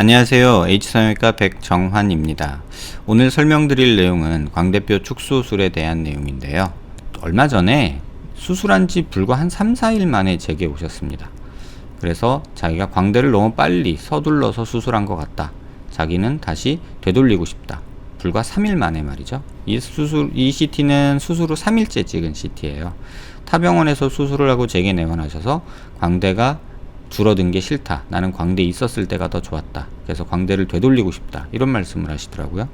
안녕하세요. H성형외과 백정환입니다. 오늘 설명드릴 내용은 광대뼈 축소술에 대한 내용인데요. 얼마 전에 수술한 지 불과 한 3, 4일 만에 제게 오셨습니다. 그래서 자기가 광대를 너무 빨리 서둘러서 수술한 것 같다. 자기는 다시 되돌리고 싶다. 불과 3일 만에 말이죠. 이 수술, 이 CT는 수술 후 3일째 찍은 CT예요. 타병원에서 수술을 하고 제게 내원하셔서 광대가 줄어든 게 싫다. 나는 광대 있었을 때가 더 좋았다. 그래서 광대를 되돌리고 싶다. 이런 말씀을 하시더라고요.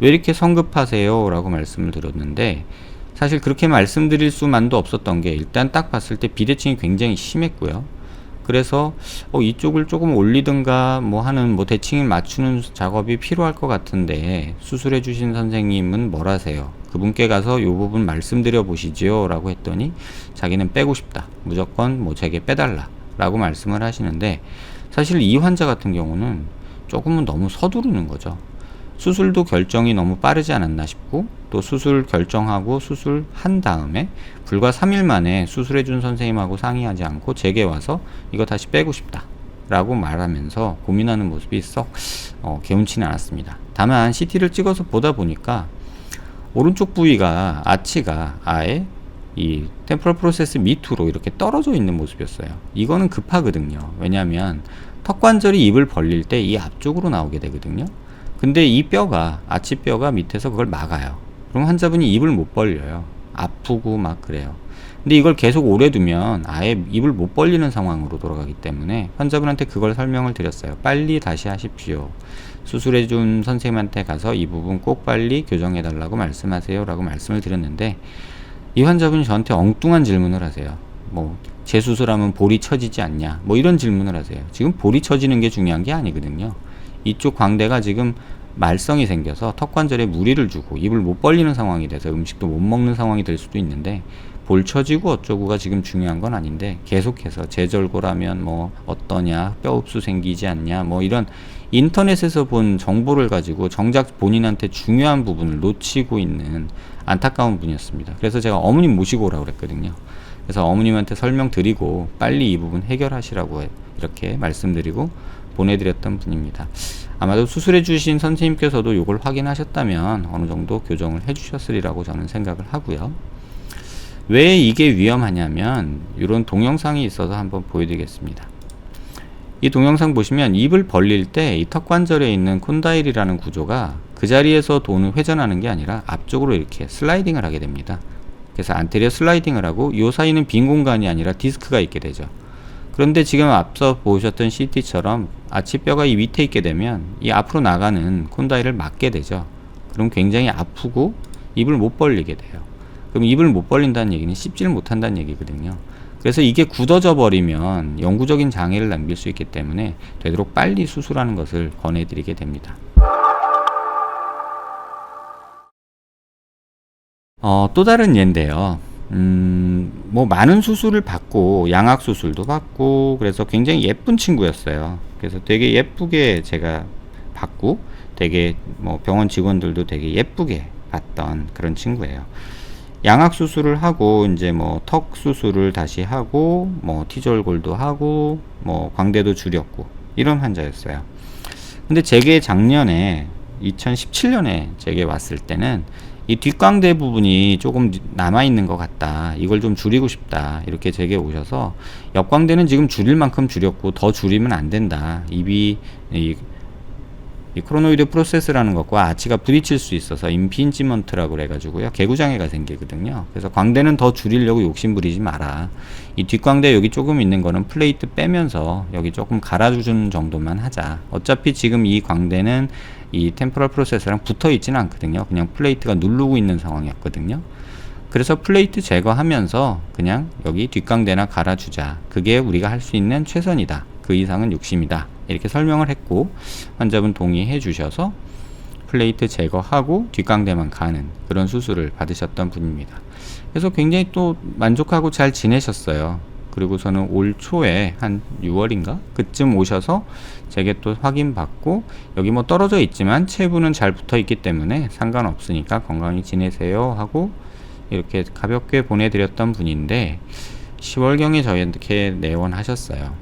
왜 이렇게 성급하세요? 라고 말씀을 드렸는데 사실 그렇게 말씀드릴 수만도 없었던 게 일단 딱 봤을 때 비대칭이 굉장히 심했고요. 그래서 어, 이쪽을 조금 올리든가 뭐 하는 뭐 대칭을 맞추는 작업이 필요할 것 같은데 수술해 주신 선생님은 뭘 하세요? 그분께 가서 요 부분 말씀드려 보시지요 라고 했더니 자기는 빼고 싶다. 무조건 뭐 제게 빼달라. 라고 말씀을 하시는데 사실 이 환자 같은 경우는 조금은 너무 서두르는 거죠. 수술도 결정이 너무 빠르지 않았나 싶고 또 수술 결정하고 수술한 다음에 불과 3일 만에 수술해 준 선생님하고 상의하지 않고 제게 와서 이거 다시 빼고 싶다. 라고 말하면서 고민하는 모습이 썩 어, 개운치는 않았습니다. 다만 CT를 찍어서 보다 보니까 오른쪽 부위가 아치가 아예 이 템포럴 프로세스 밑으로 이렇게 떨어져 있는 모습이었어요. 이거는 급하거든요. 왜냐하면 턱관절이 입을 벌릴 때 이 앞쪽으로 나오게 되거든요. 근데 이 뼈가 아치뼈가 밑에서 그걸 막아요. 그럼 환자분이 입을 못 벌려요. 아프고 막 그래요. 근데 이걸 계속 오래 두면 아예 입을 못 벌리는 상황으로 돌아가기 때문에 환자분한테 그걸 설명을 드렸어요. 빨리 다시 하십시오. 수술해 준 선생님한테 가서 이 부분 꼭 빨리 교정해 달라고 말씀하세요. 라고 말씀을 드렸는데 이 환자분이 저한테 엉뚱한 질문을 하세요. 뭐, 재수술하면 볼이 처지지 않냐. 뭐 이런 질문을 하세요. 지금 볼이 처지는 게 중요한 게 아니거든요. 이쪽 광대가 지금 말썽이 생겨서 턱관절에 무리를 주고 입을 못 벌리는 상황이 돼서 음식도 못 먹는 상황이 될 수도 있는데 볼 처지고 어쩌고가 지금 중요한 건 아닌데 계속해서 제절고라면 뭐 어떠냐 뼈 흡수 생기지 않냐 뭐 이런 인터넷에서 본 정보를 가지고 정작 본인한테 중요한 부분을 놓치고 있는 안타까운 분이었습니다. 그래서 제가 어머님 모시고 오라고 그랬거든요. 그래서 어머님한테 설명드리고 빨리 이 부분 해결하시라고 이렇게 말씀드리고 보내드렸던 분입니다. 아마도 수술해 주신 선생님께서도 이걸 확인하셨다면 어느 정도 교정을 해 주셨으리라고 저는 생각을 하고요. 왜 이게 위험하냐면 이런 동영상이 있어서 한번 보여드리겠습니다. 이 동영상 보시면 입을 벌릴 때 이 턱 관절에 있는 콘다일이라는 구조가 그 자리에서 돈을 회전하는 게 아니라 앞쪽으로 이렇게 슬라이딩을 하게 됩니다. 그래서 안테리어 슬라이딩을 하고 이 사이는 빈 공간이 아니라 디스크가 있게 되죠. 그런데 지금 앞서 보셨던 CT처럼 아치뼈가 이 밑에 있게 되면 이 앞으로 나가는 콘다일을 막게 되죠. 그럼 굉장히 아프고 입을 못 벌리게 돼요. 그럼 입을 못 벌린다는 얘기는 씹지를 못한다는 얘기거든요. 그래서 이게 굳어져 버리면 영구적인 장애를 남길 수 있기 때문에 되도록 빨리 수술하는 것을 권해드리게 됩니다. 어, 또 다른 예인데요. 음, 뭐 많은 수술을 받고 양악 수술도 받고 그래서 굉장히 예쁜 친구였어요. 그래서 되게 예쁘게 제가 받고 되게 뭐 병원 직원들도 되게 예쁘게 봤던 그런 친구예요. 양악 수술을 하고 이제 뭐 턱 수술을 다시 하고 뭐 티절골도 하고 뭐 광대도 줄였고 이런 환자였어요. 근데 제게 작년에 2017년에 제게 왔을 때는 이 뒷광대 부분이 조금 남아 있는 것 같다. 이걸 좀 줄이고 싶다. 이렇게 제게 오셔서 옆광대는 지금 줄일 만큼 줄였고 더 줄이면 안 된다. 입이 이, 이 크로노이드 프로세스라는 것과 아치가 부딪힐 수 있어서 임피인지먼트라고 그래가지고요. 개구장애가 생기거든요. 그래서 광대는 더 줄이려고 욕심 부리지 마라. 이 뒷광대 여기 조금 있는 거는 플레이트 빼면서 여기 조금 갈아주는 정도만 하자. 어차피 지금 이 광대는 이 템포럴 프로세서랑 붙어 있지는 않거든요. 그냥 플레이트가 누르고 있는 상황이었거든요. 그래서 플레이트 제거하면서 그냥 여기 뒷광대나 갈아주자. 그게 우리가 할 수 있는 최선이다. 그 이상은 욕심이다 이렇게 설명을 했고 환자분 동의해 주셔서 플레이트 제거하고 뒷광대만 가는 그런 수술을 받으셨던 분입니다. 그래서 굉장히 또 만족하고 잘 지내셨어요. 그리고 저는 올 초에 한 6월인가 그쯤 오셔서 제게 또 확인 받고 여기 뭐 떨어져 있지만 체부는 잘 붙어 있기 때문에 상관없으니까 건강히 지내세요 하고 이렇게 가볍게 보내드렸던 분인데 10월경에 저희한테 내원하셨어요.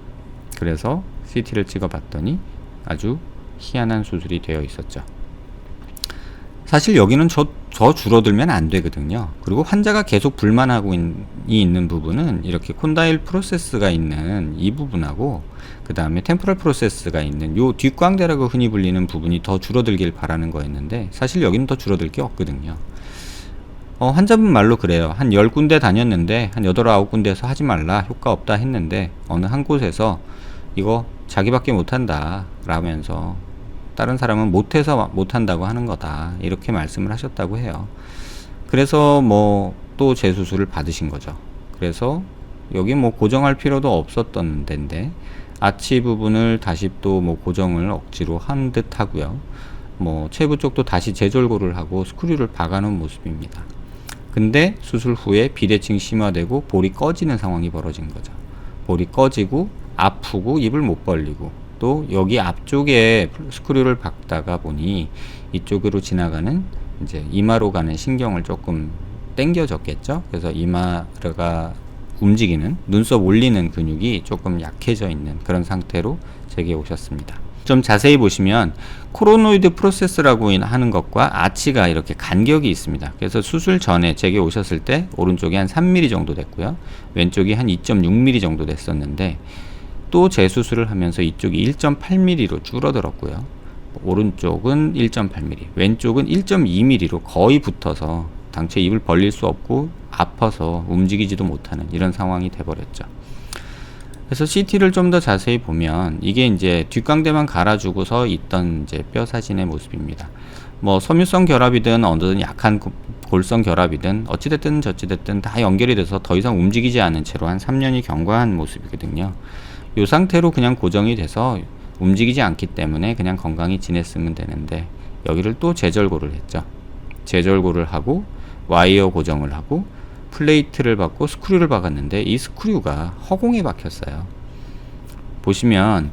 그래서 CT를 찍어봤더니 아주 희한한 수술이 되어 있었죠. 사실 여기는 저, 더 줄어들면 안 되거든요. 그리고 환자가 계속 불만하고 있, 있는 부분은 이렇게 콘다일 프로세스가 있는 이 부분하고 그 다음에 템포럴 프로세스가 있는 요 뒷광대라고 흔히 불리는 부분이 더 줄어들길 바라는 거였는데 사실 여기는 더 줄어들 게 없거든요. 어, 환자분 말로 그래요. 한 10군데 다녔는데 한 8, 9군데에서 하지 말라. 효과 없다 했는데 어느 한 곳에서 이거 자기밖에 못한다. 라면서 다른 사람은 못해서 못한다고 하는 거다. 이렇게 말씀을 하셨다고 해요. 그래서 뭐 또 재수술을 받으신 거죠. 그래서 여기 뭐 고정할 필요도 없었던 데인데 아치 부분을 다시 또 뭐 고정을 억지로 한 듯 하고요. 뭐 체부 쪽도 다시 재절고를 하고 스크류를 박아놓은 모습입니다. 근데 수술 후에 비대칭 심화되고 볼이 꺼지는 상황이 벌어진 거죠. 볼이 꺼지고 아프고 입을 못 벌리고 또 여기 앞쪽에 스크류를 박다가 보니 이쪽으로 지나가는 이제 이마로 가는 신경을 조금 당겨졌겠죠. 그래서 이마가 움직이는 눈썹 올리는 근육이 조금 약해져 있는 그런 상태로 제게 오셨습니다. 좀 자세히 보시면 코로노이드 프로세스라고 하는 것과 아치가 이렇게 간격이 있습니다. 그래서 수술 전에 제게 오셨을 때 오른쪽이 한 3mm 정도 됐고요. 왼쪽이 한 2.6mm 정도 됐었는데 또 재수술을 하면서 이쪽이 1.8mm로 줄어들었고요. 오른쪽은 1.8mm, 왼쪽은 1.2mm로 거의 붙어서 당최 입을 벌릴 수 없고 아파서 움직이지도 못하는 이런 상황이 돼버렸죠. 그래서 CT를 좀 더 자세히 보면 이게 이제 뒷광대만 갈아주고서 있던 이제 뼈 사진의 모습입니다. 뭐 섬유성 결합이든 어떤 약한 골성 결합이든 어찌됐든 저찌됐든 다 연결이 돼서 더 이상 움직이지 않은 채로 한 3년이 경과한 모습이거든요. 이 상태로 그냥 고정이 돼서 움직이지 않기 때문에 그냥 건강히 지냈으면 되는데 여기를 또 재절고를 했죠. 재절고를 하고 와이어 고정을 하고 플레이트를 받고 스크류를 박았는데 이 스크류가 허공에 박혔어요. 보시면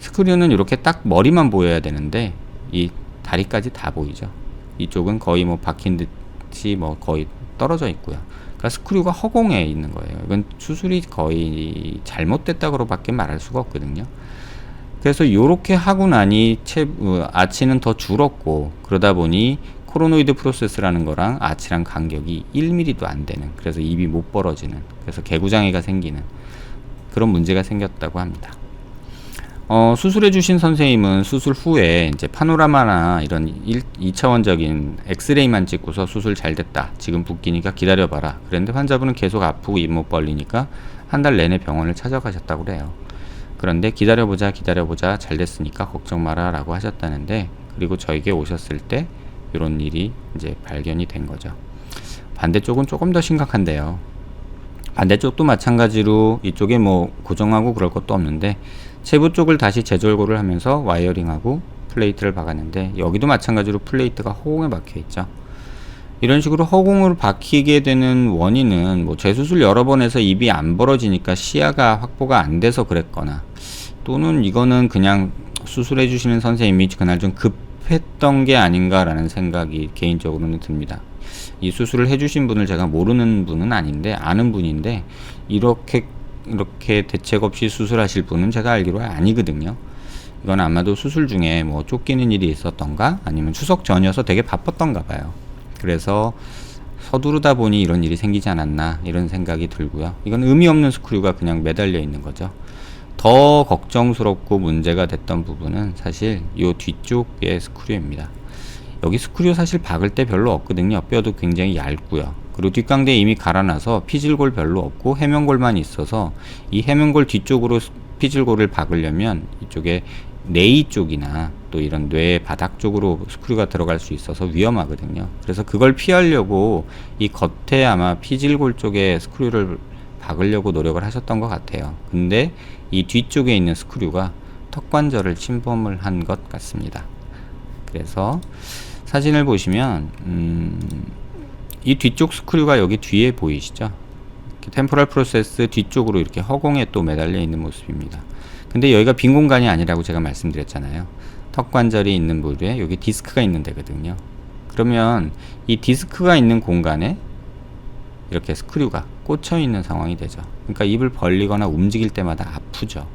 스크류는 이렇게 딱 머리만 보여야 되는데 이 다리까지 다 보이죠. 이쪽은 거의 뭐 박힌 듯이 뭐 거의 떨어져 있고요. 그러니까 스크류가 허공에 있는 거예요. 이건 수술이 거의 잘못됐다고밖에 말할 수가 없거든요. 그래서 이렇게 하고 나니 체, 어, 아치는 더 줄었고 그러다 보니 코로노이드 프로세스라는 거랑 아치랑 간격이 1mm도 안 되는 그래서 입이 못 벌어지는 그래서 개구장애가 생기는 그런 문제가 생겼다고 합니다. 어, 수술해 주신 선생님은 수술 후에 이제 파노라마나 이런 1, 2차원적인 엑스레이만 찍고서 수술 잘 됐다. 지금 붓기니까 기다려봐라. 그런데 환자분은 계속 아프고 입 못 벌리니까 한 달 내내 병원을 찾아가셨다고 그래요. 그런데 기다려보자 기다려보자 잘 됐으니까 걱정 마라 라고 하셨다는데 그리고 저에게 오셨을 때 이런 일이 이제 발견이 된 거죠. 반대쪽은 조금 더 심각한데요. 반대쪽도 마찬가지로 이쪽에 뭐 고정하고 그럴 것도 없는데 체부 쪽을 다시 재절고를 하면서 와이어링하고 플레이트를 박았는데 여기도 마찬가지로 플레이트가 허공에 박혀 있죠. 이런 식으로 허공으로 박히게 되는 원인은 뭐 재수술 여러 번 해서 입이 안 벌어지니까 시야가 확보가 안 돼서 그랬거나 또는 이거는 그냥 수술해 주시는 선생님이 그날 좀 급, 했던 게 아닌가라는 생각이 개인적으로는 듭니다. 이 수술을 해주신 분을 제가 모르는 분은 아닌데 아는 분인데 이렇게 이렇게 대책 없이 수술하실 분은 제가 알기로 아니거든요. 이건 아마도 수술 중에 뭐 쫓기는 일이 있었던가 아니면 추석 전이어서 되게 바빴던가 봐요. 그래서 서두르다 보니 이런 일이 생기지 않았나 이런 생각이 들고요. 이건 의미 없는 스크류가 그냥 매달려 있는 거죠. 더 걱정스럽고 문제가 됐던 부분은 사실 이 뒤쪽의 스크류입니다. 여기 스크류 사실 박을 때 별로 없거든요. 뼈도 굉장히 얇고요. 그리고 뒷광대 이미 갈아놔서 피질골 별로 없고 해면골만 있어서 이 해면골 뒤쪽으로 피질골을 박으려면 이쪽에 내이 쪽이나 또 이런 뇌 바닥 쪽으로 스크류가 들어갈 수 있어서 위험하거든요. 그래서 그걸 피하려고 이 겉에 아마 피질골 쪽에 스크류를 박으려고 노력을 하셨던 것 같아요. 근데 이 뒤쪽에 있는 스크류가 턱관절을 침범을 한 것 같습니다. 그래서 사진을 보시면 음, 이 뒤쪽 스크류가 여기 뒤에 보이시죠? 템포럴 프로세스 뒤쪽으로 이렇게 허공에 또 매달려 있는 모습입니다. 근데 여기가 빈 공간이 아니라고 제가 말씀드렸잖아요. 턱 관절이 있는 부위에 여기 디스크가 있는 데거든요. 그러면 이 디스크가 있는 공간에 이렇게 스크류가 꽂혀 있는 상황이 되죠. 그러니까 입을 벌리거나 움직일 때마다 아프죠.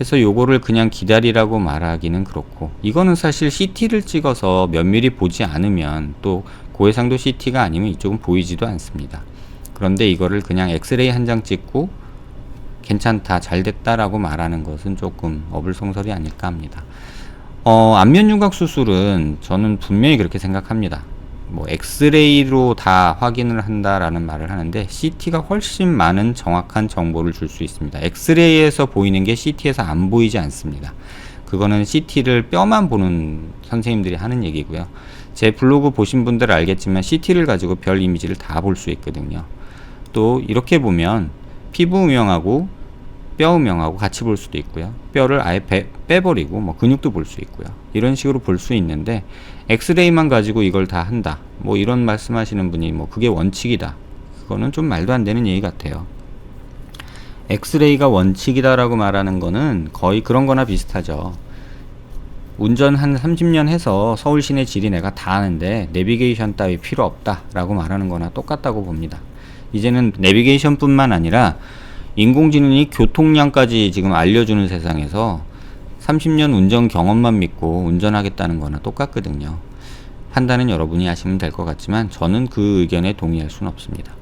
해서 요거를 그냥 기다리라고 말하기는 그렇고 이거는 사실 CT를 찍어서 면밀히 보지 않으면 또 고해상도 CT가 아니면 이쪽은 보이지도 않습니다. 그런데 이거를 그냥 엑스레이 한 장 찍고 괜찮다 잘 됐다라고 말하는 것은 조금 어불성설이 아닐까 합니다. 어, 안면 윤곽 수술은 저는 분명히 그렇게 생각합니다. 뭐 엑스레이로 다 확인을 한다라는 말을 하는데 CT가 훨씬 많은 정확한 정보를 줄 수 있습니다. 엑스레이에서 보이는 게 CT에서 안 보이지 않습니다. 그거는 CT를 뼈만 보는 선생님들이 하는 얘기고요. 제 블로그 보신 분들 알겠지만 CT를 가지고 별 이미지를 다 볼 수 있거든요. 또 이렇게 보면 피부 음영하고 뼈 음영하고 같이 볼 수도 있고요. 뼈를 아예 빼, 빼버리고 뭐 근육도 볼 수 있고요. 이런 식으로 볼 수 있는데 엑스레이만 가지고 이걸 다 한다. 뭐 이런 말씀하시는 분이 뭐 그게 원칙이다. 그거는 좀 말도 안 되는 얘기 같아요. 엑스레이가 원칙이다라고 말하는 거는 거의 그런 거나 비슷하죠. 운전 한 30년 해서 서울 시내 지리 내가 다 아는데 내비게이션 따위 필요 없다라고 말하는 거나 똑같다고 봅니다. 이제는 내비게이션뿐만 아니라 인공지능이 교통량까지 지금 알려주는 세상에서 30년 운전 경험만 믿고 운전하겠다는 거나 똑같거든요. 판단은 여러분이 하시면 될 것 같지만 저는 그 의견에 동의할 수는 없습니다.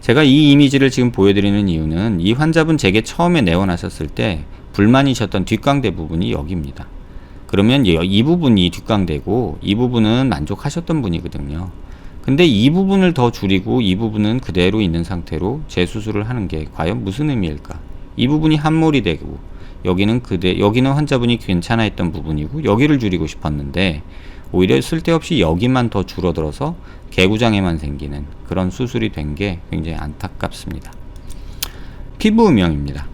제가 이 이미지를 지금 보여드리는 이유는 이 환자분 제게 처음에 내원하셨을 때 불만이셨던 뒷광대 부분이 여기입니다. 그러면 이 부분이 뒷광대고 이 부분은 만족하셨던 분이거든요. 근데 이 부분을 더 줄이고 이 부분은 그대로 있는 상태로 재수술을 하는 게 과연 무슨 의미일까? 이 부분이 함몰이 되고 여기는 그대 여기는 환자분이 괜찮아 했던 부분이고 여기를 줄이고 싶었는데 오히려 쓸데없이 여기만 더 줄어들어서 개구장에만 생기는 그런 수술이 된 게 굉장히 안타깝습니다. 피부 음영입니다.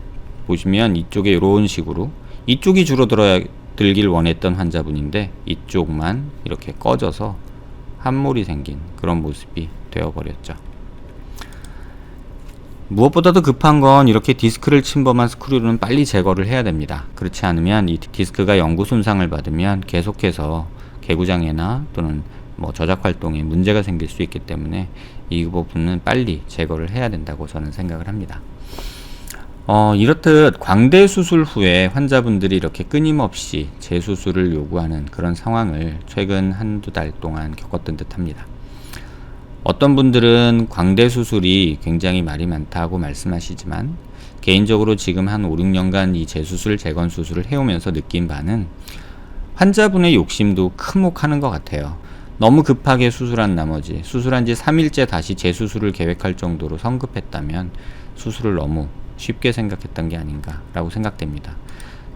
보시면 이쪽에 이런 식으로 이쪽이 줄어들어야 들길 원했던 환자분인데 이쪽만 이렇게 꺼져서 함몰이 생긴 그런 모습이 되어버렸죠. 무엇보다도 급한 건 이렇게 디스크를 침범한 스크류는 빨리 제거를 해야 됩니다. 그렇지 않으면 이 디스크가 영구 손상을 받으면 계속해서 개구장애나 또는 뭐 저작 활동에 문제가 생길 수 있기 때문에 이 부분은 빨리 제거를 해야 된다고 저는 생각을 합니다. 어, 이렇듯 광대 수술 후에 환자분들이 이렇게 끊임없이 재수술을 요구하는 그런 상황을 최근 한두 달 동안 겪었던 듯 합니다. 어떤 분들은 광대 수술이 굉장히 말이 많다고 말씀하시지만 개인적으로 지금 한 5, 6년간 이 재수술, 재건 수술을 해오면서 느낀 바는 환자분의 욕심도 크목하는 것 같아요. 너무 급하게 수술한 나머지 수술한 지 3일째 다시 재수술을 계획할 정도로 성급했다면 수술을 너무 쉽게 생각했던 게 아닌가라고 생각됩니다.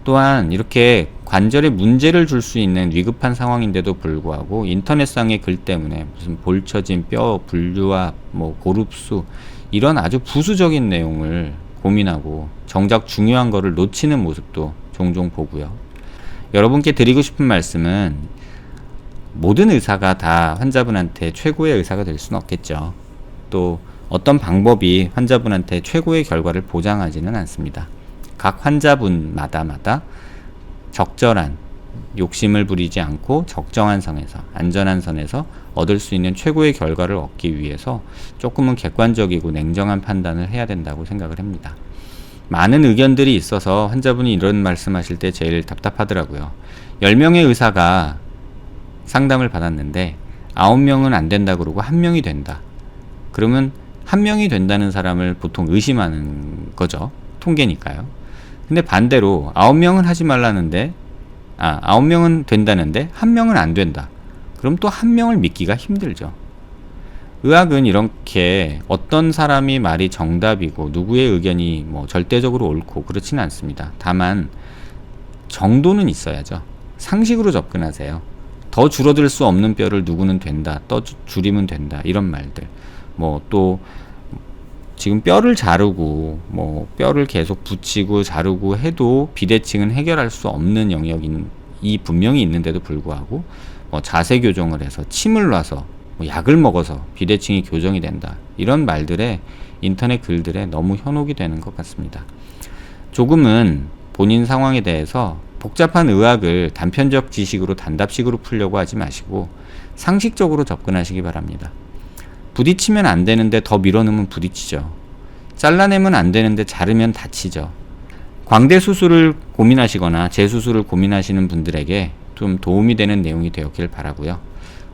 또한 이렇게 관절에 문제를 줄 수 있는 위급한 상황인데도 불구하고 인터넷상의 글 때문에 무슨 볼처진 뼈 분류와 뭐 고릅수 이런 아주 부수적인 내용을 고민하고 정작 중요한 거를 놓치는 모습도 종종 보고요. 여러분께 드리고 싶은 말씀은 모든 의사가 다 환자분한테 최고의 의사가 될 수는 없겠죠. 또 어떤 방법이 환자분한테 최고의 결과를 보장하지는 않습니다. 각 환자분마다마다 적절한 욕심을 부리지 않고 적정한 선에서 안전한 선에서 얻을 수 있는 최고의 결과를 얻기 위해서 조금은 객관적이고 냉정한 판단을 해야 된다고 생각을 합니다. 많은 의견들이 있어서 환자분이 이런 말씀하실 때 제일 답답하더라고요. 10명의 의사가 상담을 받았는데 9명은 안 된다 그러고 1명이 된다. 그러면 한 명이 된다는 사람을 보통 의심하는 거죠. 통계니까요. 근데 반대로 아홉 명은 하지 말라는데 아, 아홉 명은 된다는데 한 명은 안 된다. 그럼 또 한 명을 믿기가 힘들죠. 의학은 이렇게 어떤 사람이 말이 정답이고 누구의 의견이 뭐 절대적으로 옳고 그렇지는 않습니다. 다만 정도는 있어야죠. 상식으로 접근하세요. 더 줄어들 수 없는 뼈를 누구는 된다, 더 줄이면 된다 이런 말들. 뭐 또 지금 뼈를 자르고 뭐 뼈를 계속 붙이고 자르고 해도 비대칭은 해결할 수 없는 영역인 이 분명히 있는데도 불구하고 뭐 자세 교정을 해서 침을 놔서 뭐 약을 먹어서 비대칭이 교정이 된다 이런 말들에 인터넷 글들에 너무 현혹이 되는 것 같습니다. 조금은 본인 상황에 대해서 복잡한 의학을 단편적 지식으로 단답식으로 풀려고 하지 마시고 상식적으로 접근하시기 바랍니다. 부딪히면 안 되는데 더 밀어넣으면 부딪히죠. 잘라내면 안 되는데 자르면 다치죠. 광대 수술을 고민하시거나 재수술을 고민하시는 분들에게 좀 도움이 되는 내용이 되었길 바라고요.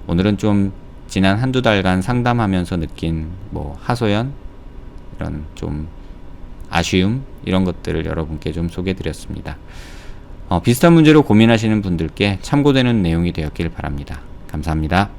오늘은 좀 지난 한두 달간 상담하면서 느낀 뭐 하소연 이런 좀 아쉬움 이런 것들을 여러분께 좀 소개해 드렸습니다. 어, 비슷한 문제로 고민하시는 분들께 참고되는 내용이 되었길 바랍니다. 감사합니다.